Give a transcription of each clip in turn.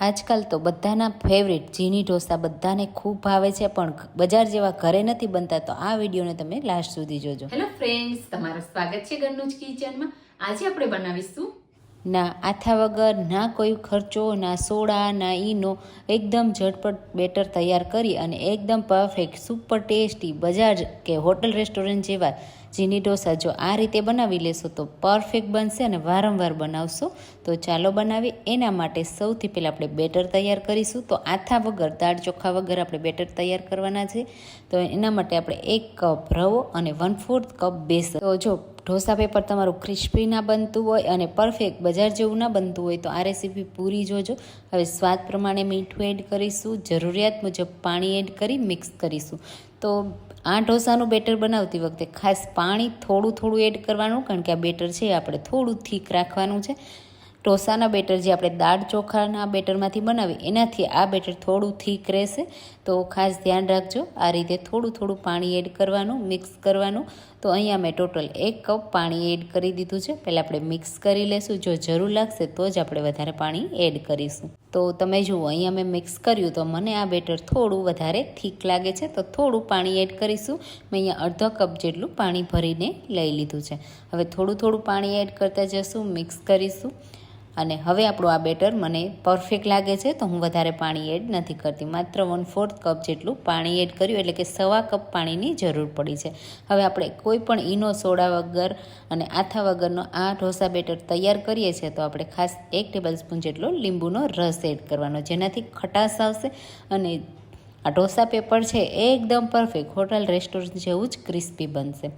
આજકાલ તો બધાના ફેવરેટ ઝીણી ઢોસા બધાને ખૂબ ભાવે છે, પણ બજાર જેવા ઘરે નથી બનતા, તો આ વિડીયોને તમે લાસ્ટ સુધી જોજો. હેલો ફ્રેન્ડ્સ તમારું સ્વાગત છે ઘરનું જ કિચનમાં આજે આપણે બનાવીશું ના, આથા વગર ના કોઈ ખર્ચો, ના સોડા, ના ઈનો, એકદમ ઝટપટ બેટર તૈયાર કરી અને એકદમ પરફેક્ટ સુપર ટેસ્ટી બજાર કે હોટલ રેસ્ટોરન્ટ જેવા જીની ઢોસા જો આ રીતે બનાવી લેશો તો પરફેક્ટ બનશે અને વારંવાર બનાવશો. તો ચાલો બનાવી એના માટે સૌથી પહેલાં આપણે બેટર તૈયાર કરીશું. તો આથા વગર, દાળ ચોખા વગર આપણે બેટર તૈયાર કરવાના છે. તો એના માટે આપણે એક કપ રવો અને વન ફોર્થ કપ બેસન. તો જો ઢોસા પેપર તમારું ક્રિસ્પી ના બનતું હોય અને પરફેક્ટ બજાર જેવું ના બનતું હોય તો આ રેસીપી પૂરી જોજો. હવે સ્વાદ પ્રમાણે મીઠું એડ કરીશું, જરૂરિયાત મુજબ પાણી એડ કરી મિક્સ કરીશું. તો આ ઢોસાનું બેટર બનાવતી વખતે ખાસ પાણી થોડું થોડું એડ કરવાનું, કારણ કે આ બેટર છે આપણે થોડું થીક રાખવાનું છે. ઢોસાના બેટર જે આપણે દાળ ચોખાના બેટરમાંથી બનાવી, એનાથી આ બેટર થોડું થીક રહેશે. તો ખાસ ધ્યાન રાખજો, આ રીતે થોડું થોડું પાણી એડ કરવાનું મિક્સ કરવાનું. તો અહીંયા મેં ટોટલ એક કપ પાણી એડ કરી દીધું છે. પહેલાં આપણે મિક્સ કરી લેશું. જો જરૂર લાગશે તો જ આપણે વધારે પાણી એડ કરીશું. તો તમે જુઓ, અહીંયા મેં મિક્સ કર્યું તો મને આ બેટર થોડું વધારે થીક લાગે છે. તો થોડું પાણી એડ કરીશું. મેં અહીંયા અડધો કપ જેટલું પાણી ભરીને લઈ લીધું છે. હવે થોડું થોડું પાણી એડ કરતા જશું, મિક્સ કરીશું. અને હવે આપણું આ બેટર મને પરફેક્ટ લાગે છે, તો હું વધારે પાણી એડ નથી કરતી. માત્ર વન ફોર્થ કપ જેટલું પાણી એડ કર્યું, એટલે કે સવા કપ પાણીની જરૂર પડી છે. હવે આપણે કોઈ પણ ઈનો સોડા વગર અને આથા વગરનો આ ઢોસા બેટર તૈયાર કરીએ છીએ, તો આપણે ખાસ એક ટેબલ સ્પૂન જેટલો લીંબુનો રસ એડ કરવાનો, જેનાથી ખટાશ આવશે અને આ ઢોસા પેપર છે એકદમ પરફેક્ટ હોટલ રેસ્ટોરન્ટ જેવું જ ક્રિસ્પી બનશે.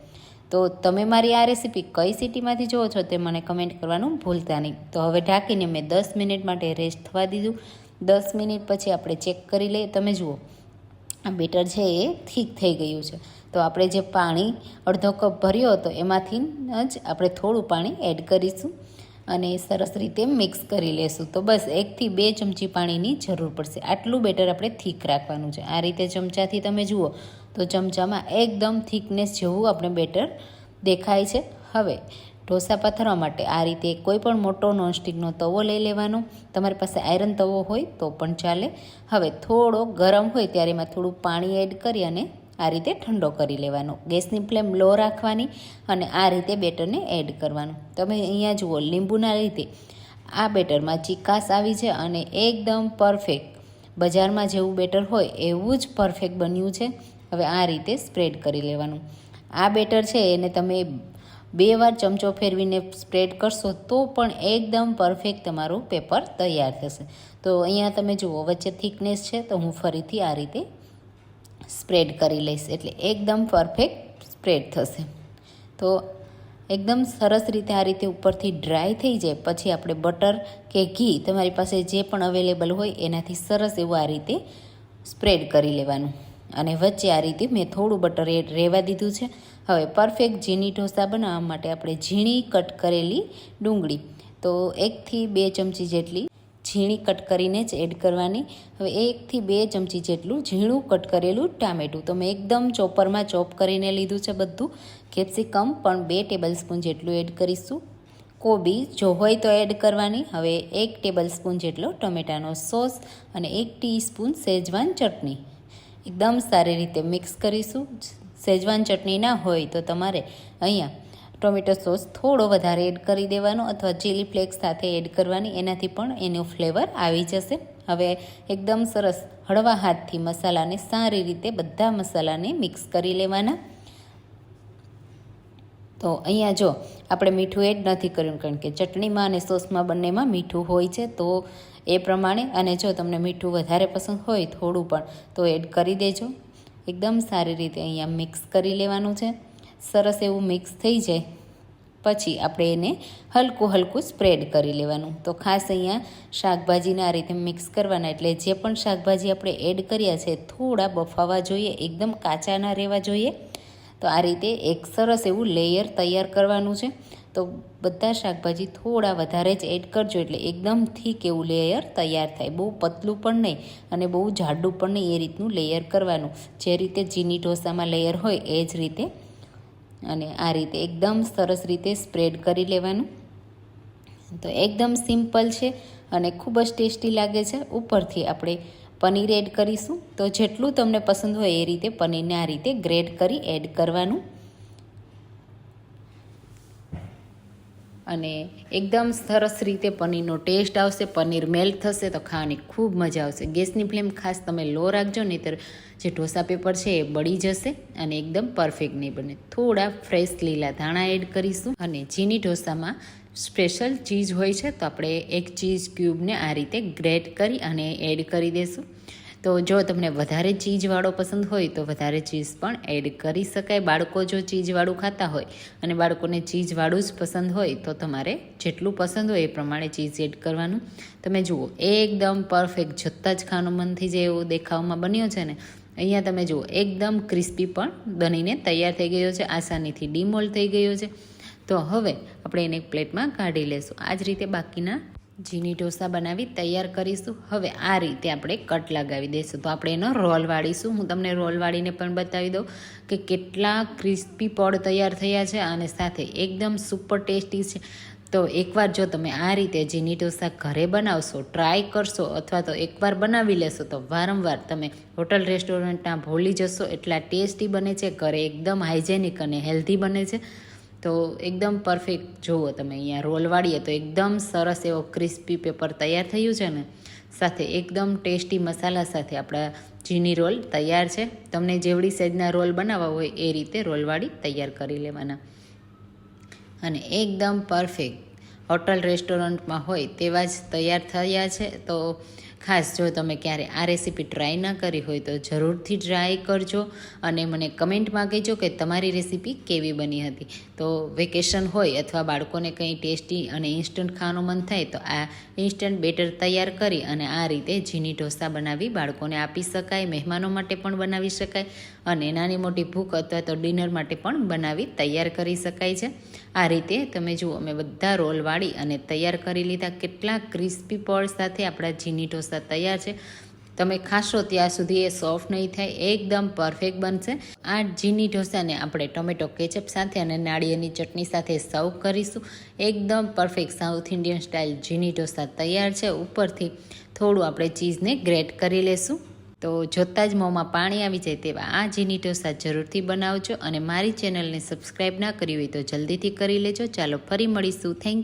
તો તમે મારી આ રેસીપી કઈ સિટીમાંથી જુઓ છો તે મને કમેન્ટ કરવાનું ભૂલતા નહીં. તો હવે ઢાંકીને મેં દસ મિનિટ માટે રેસ્ટ થવા દીધું. દસ મિનિટ પછી આપણે ચેક કરી લઈએ. તમે જુઓ, આ બેટર છે એ થીક થઈ ગયું છે. તો આપણે જે પાણી અડધો કપ ભર્યો હતો એમાંથી જ આપણે થોડું પાણી એડ કરીશું અને સરસ રીતે મિક્સ કરી લેશું. તો બસ એકથી બે ચમચી પાણીની જરૂર પડશે. આટલું બેટર આપણે થીક રાખવાનું છે. આ રીતે ચમચાથી તમે જુઓ તો ચમચામાં એકદમ થિકનેસ જેવું આપણે બેટર દેખાય છે. હવે, ઢોસા પથરવા માટે આ રીતે કોઈ પણ મોટો નોનસ્ટિકનો તવો લઈ લેવાનો. તમારી પાસે આયરન તવો હોય તો પણ ચાલે. હવે, થોડો ગરમ હોય ત્યારે એમાં થોડું પાણી એડ કરી અને આ રીતે ઠંડો કરી લેવાનો. ગેસની ફ્લેમ લો રાખવાની અને આ રીતે બેટરને એડ કરવાનું. તમે અહીંયા જુઓ, લીંબુના રીતે આ બેટરમાં ચિકાસ આવી છે અને એકદમ પરફેક્ટ. બજારમાં જેવું બેટર હોય એવું જ પરફેક્ટ બન્યું છે. હવે આ રીતે સ્પ્રેડ કરી લેવાનું. આ બેટર છે એને તમે બે વાર ચમચો ફેરવીને સ્પ્રેડ કરશો તો પણ એકદમ પરફેક્ટ તમારું પેપર તૈયાર થશે. તો અહીંયા તમે જુઓ, વચ્ચે થિકનેસ છે તો હું ફરીથી આ રીતે સ્પ્રેડ કરી લઈશ એટલે એકદમ પરફેક્ટ સ્પ્રેડ થશે. તો એકદમ સરસ રીતે આ રીતે ઉપરથી ડ્રાય થઈ જાય. પછી આપણે બટર કે ઘી તમારી પાસે જે પણ અવેલેબલ હોય એનાથી સરસ એવું આ રીતે સ્પ્રેડ કરી લેવાનું. અને વચ્ચે આ રીતે મેં થોડું બટર એડ રહેવા દીધું છે. હવે પરફેક્ટ ઝીણી ઢોસા બનાવવા માટે આપણે ઝીણી કટ કરેલી ડુંગળી. તો એકથી બે ચમચી જેટલી ઝીણી કટ કરીને જ એડ કરવાની. હવે એકથી બે ચમચી જેટલું ઝીણું કટ કરેલું ટામેટું. તો મેં એકદમ ચોપરમાં ચોપ કરીને લીધું છે બધું. કેપ્સિકમ પણ બે ટેબલ સ્પૂન જેટલું એડ કરીશું. કોબી જો હોય તો એડ કરવાની. હવે એક ટેબલ સ્પૂન જેટલો ટમેટાનો સોસ અને એક ટીસ્પૂન સેજવાન ચટણી. એકદમ સારી રીતે મિક્સ કરીશું. સેજવાન ચટણી ના હોય તો તમારે અહીંયા ટોમેટો સોસ થોડો વધારે એડ કરી દેવાનો અથવા ચીલી ફ્લેક્સ સાથે એડ કરવાની, એનાથી પણ એનો ફ્લેવર આવી જશે. હવે એકદમ સરસ હળવા હાથથી મસાલાને સારી રીતે બધા મસાલાને મિક્સ કરી લેવાના. તો અહીંયા જો આપણે મીઠું એડ નથી કર્યું, કારણ કે ચટણીમાં અને સોસમાં બંનેમાં મીઠું હોય છે, તો એ પ્રમાણે અને જો તમને મીઠું વધારે પસંદ હોય થોડું પણ, તો એડ કરી દેજો. એકદમ સારી રીતે અહીંયા મિક્સ કરી લેવાનું છે. સરસ એવું મિક્સ થઈ જાય. પછી આપણે એને હલકું હલકું સ્પ્રેડ કરી લેવાનું. તો ખાસ અહીંયા શાકભાજીને આ રીતે મિક્સ કરવાના, એટલે જે પણ શાકભાજી આપણે એડ કર્યા છે, થોડા બફાવા જોઈએ, એકદમ કાચા ના રહેવા જોઈએ. તો આ રીતે એક સરસ એવું લેયર તૈયાર કરવાનું છે. તો બધા શાકભાજી થોડા વધારે જ એડ કરજો એટલે એકદમ થીક એવું લેયર તૈયાર થાય. બહુ પતલું પણ નહીં અને બહુ જાડું પણ નહીં એ રીતનું લેયર કરવાનું. જે રીતે ચીની ઢોસામાં લેયર હોય એ જ રીતે. અને આ રીતે એકદમ સરસ રીતે સ્પ્રેડ કરી લેવાનું. તો એકદમ સિમ્પલ છે અને ખૂબ જ ટેસ્ટી લાગે છે. ઉપરથી આપણે પનીર એડ કરીશું. તો જેટલું તમને પસંદ હોય એ રીતે પનીરને આ રીતે ગ્રેડ કરી એડ કરવાનું. અને એકદમ સરસ રીતે પનીરનો ટેસ્ટ આવશે, પનીર મેલ્ટ થશે તો ખાવાની ખૂબ મજા આવશે. ગેસની ફ્લેમ ખાસ તમે લો રાખજો, નહીંતર જે ઢોસા પેપર છે એ બળી જશે અને એકદમ પરફેક્ટ નહીં બને. થોડા ફ્રેશ લીલા ધાણા એડ કરીશું અને ચીની ઢોસામાં સ્પેશિયલ ચીઝ હોય છે તો આપણે એક ચીઝ ક્યુબને આ રીતે ગ્રેટ કરી અને એડ કરી દઈશું તો જો તમને વધારે ચીઝવાળો પસંદ હોય તો વધારે ચીઝ પણ એડ કરી શકાય. બાળકો જો ચીઝવાળું ખાતા હોય અને બાળકોને ચીઝવાળું જ પસંદ હોય તો તમારે જેટલું પસંદ હોય એ પ્રમાણે ચીઝ એડ કરવાનું. તમે જુઓ, એકદમ પરફેક્ટ જોતાં જ ખાવાનું મન થઈ જાય એવો દેખાવમાં બન્યો છે ને. અહીંયા તમે જુઓ, એકદમ ક્રિસ્પી પણ બનીને તૈયાર થઈ ગયો છે. આસાનીથી ડીમોલ થઈ ગયો છે. તો હવે આપણે એને એક પ્લેટમાં કાઢી લેશું. આ જ રીતે બાકીના ઝીણી ઢોસા બનાવી તૈયાર કરીશું. હવે આ રીતે આપણે કટ લગાવી દઈશું. તો આપણે એનો રોલ વાળીશું. હું તમને રોલ વાળીને પણ બતાવી દઉં કે કેટલા ક્રિસ્પી પડ તૈયાર થયા છે અને સાથે એકદમ સુપર ટેસ્ટી છે. તો એકવાર જો તમે આ રીતે જીની ઢોસા ઘરે બનાવશો, ટ્રાય કરશો અથવા તો એકવાર બનાવી લેશો, તો વારંવાર તમે હોટલ રેસ્ટોરન્ટના ભૂલી જશો. એટલા ટેસ્ટી બને છે. ઘરે એકદમ હાઇજેનિક અને હેલ્ધી બને છે. તો એકદમ પરફેક્ટ જુઓ તમે અહીંયા રોલ વાળીએ તો એકદમ સરસ એવો ક્રિસ્પી પેપર તૈયાર થયું છે ને. સાથે એકદમ ટેસ્ટી મસાલા સાથે આપણા ચીની રોલ તૈયાર છે. તમને જેવડી સાઈઝના રોલ બનાવવા હોય એ રીતે રોલવાળી તૈયાર કરી લેવાના. અને એકદમ પરફેક્ટ હોટલ રેસ્ટોરન્ટમાં હોય તેવા જ તૈયાર થયા છે. તો ખાસ જો તમે ક્યારે આ રેસીપી ટ્રાય ના કરી હોય તો જરૂરથી ટ્રાય કરજો અને મને કમેન્ટમાં કહેજો કે તમારી રેસીપી કેવી બની હતી. તો વેકેશન હોય અથવા બાળકોને કંઈ ટેસ્ટી અને ઇન્સ્ટન્ટ ખાવાનું મન થાય તો આ ઇન્સ્ટન્ટ બેટર તૈયાર કરી અને આ રીતે ઝીની ઢોસા બનાવી બાળકોને આપી શકાય, મહેમાનો માટે પણ બનાવી શકાય અને નાની મોટી ભૂખ અથવા તો ડિનર માટે પણ બનાવી તૈયાર કરી શકાય છે. આ રીતે તમે જુઓ, અમે બધા રોલ વાળી અને તૈયાર કરી લીધા. કેટલા ક્રિસ્પી પળ સાથે આપણા ઝીની ઢોસા તૈયાર છે. તમે ખાશો ત્યાં સુધી એ સોફ્ટ નહીં થાય, એકદમ પરફેક્ટ બનશે. આ ઝીની ઢોસાને આપણે ટોમેટો કેચઅપ સાથે અને નાળિયેરની ચટણી સાથે સર્વ કરીશું. એકદમ પરફેક્ટ સાઉથ ઇન્ડિયન સ્ટાઇલ ઝીની ઢોસા તૈયાર છે. ઉપરથી થોડું આપણે ચીઝને ગ્રેટ કરી લેશું. તો જોતાં જ મોંમાં પાણી આવી જાય તેવા આ જીની ઢોસા જરૂરથી બનાવજો અને મારી ચેનલને સબસ્ક્રાઈબ ના કરી હોય તો જલ્દીથી કરી લેજો. ચાલો ફરી મળીશું. થેન્ક